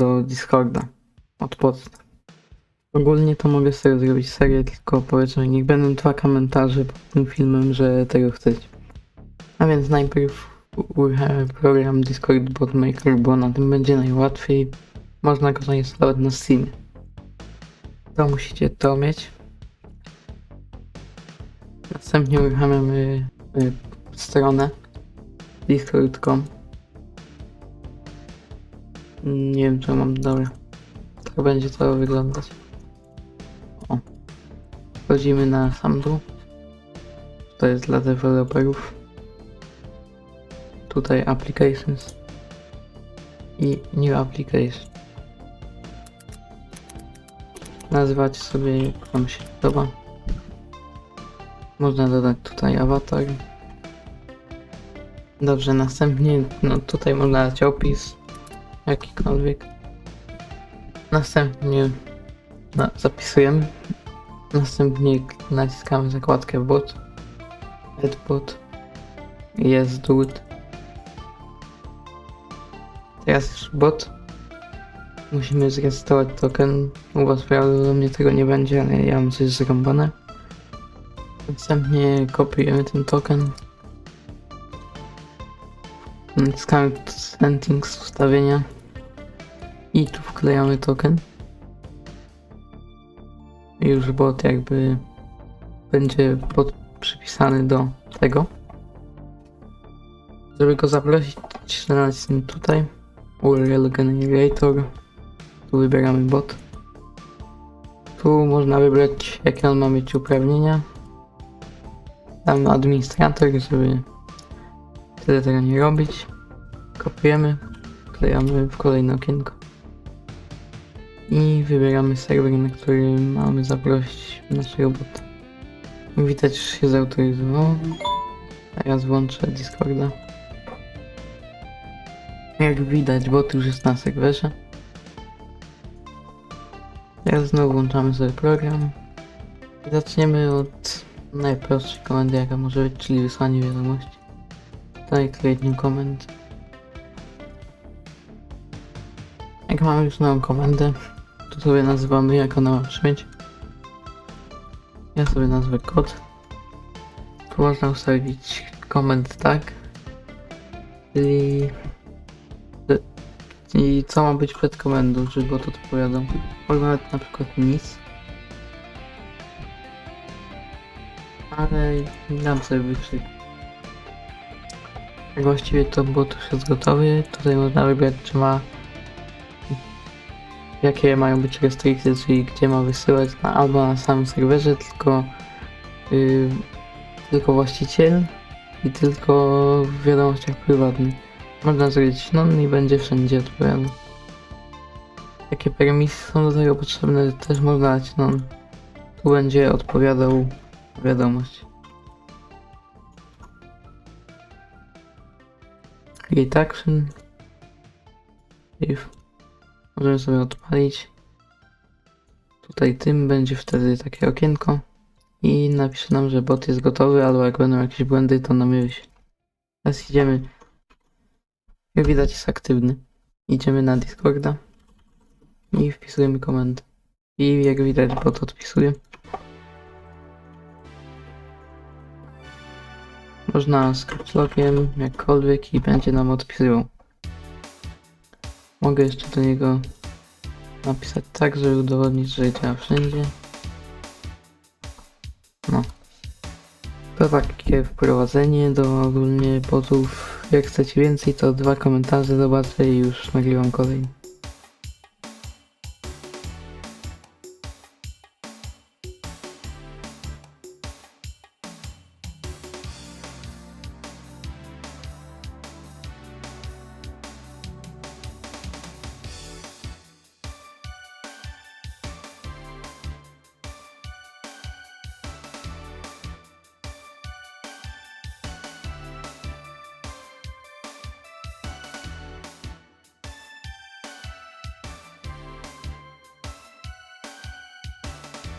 do Discorda od podstaw. Ogólnie to mogę sobie zrobić serię, tylko powiedzmy, niech będą dwa komentarze pod tym filmem, że tego chcecie. A więc najpierw uruchamiam program Discord Bot Maker, bo na tym będzie najłatwiej. Można go zainstalować na Steamie. To musicie to mieć. Następnie uruchamiamy y, stronę discord.com Nie wiem, czy mam dobra. Tak będzie to wyglądać. O. Wchodzimy na sam dół. To jest dla deweloperów. Tutaj applications i new application. Nazywać sobie jak wam się podoba. Można dodać tutaj awatar. Dobrze, następnie no tutaj można dać opis jakikolwiek. Następnie no, zapisujemy. Następnie naciskamy zakładkę bot. Headbot. Jest root. Teraz już bot. Musimy zresetować token. U was prawdopodobnie tego nie będzie, ale ja mam coś zrąbane. Następnie kopiujemy ten token. Naciskamy settings ustawienia. I tu wklejamy token. I już bot jakby będzie bot przypisany do tego. Żeby go zaprosić, nacisnę tutaj. URL Generator. Tu wybieramy bot. Tu można wybrać jakie on ma mieć uprawnienia. Dam administrator, żeby tyle tego nie robić. Kopiujemy, wklejamy w kolejne okienko. I wybieramy serwer, na który mamy zaprosić naszego bota. Widać, że się zautoryzowało. Teraz włączę Discorda. Jak widać, bot już jest na serwerze. Teraz znowu włączamy sobie program. I zaczniemy od najprostszej komendy, jaka może być, czyli wysłanie wiadomości. Tutaj create new comment. Jak mamy już nową komendę, to sobie nazywamy jak ona ma brzmieć. Ja sobie nazwę kod. Tu można ustawić koment tak. Czyli... I co ma być przed komendą, żeby bot odpowiadał. Można nawet na przykład nic. Ale dam sobie wykrzyk. Tak właściwie to bot już jest gotowy. Tutaj można wybrać czy ma jakie mają być restrykcje, czyli gdzie ma wysyłać na, albo na samym serwerze, tylko yy, tylko właściciel i tylko w wiadomościach prywatnych. Można zrobić non i będzie wszędzie odpowiadał. Jakie permisje są do tego potrzebne, też można dać non. Tu będzie odpowiadał wiadomość. Create action. If. Możemy sobie odpalić. Tutaj tym będzie wtedy takie okienko. I napisze nam, że bot jest gotowy, albo jak będą jakieś błędy, to nam je. Teraz idziemy. Jak widać jest aktywny. Idziemy na Discorda. I wpisujemy komendę. I jak widać bot odpisuje. Można z capslockiem, jakkolwiek i będzie nam odpisywał. Mogę jeszcze do niego napisać tak, żeby udowodnić, że działa wszędzie. No. To takie wprowadzenie do ogólnie botów. Jak chcecie więcej, to dwa komentarze zobaczę i już nagrywam kolejny.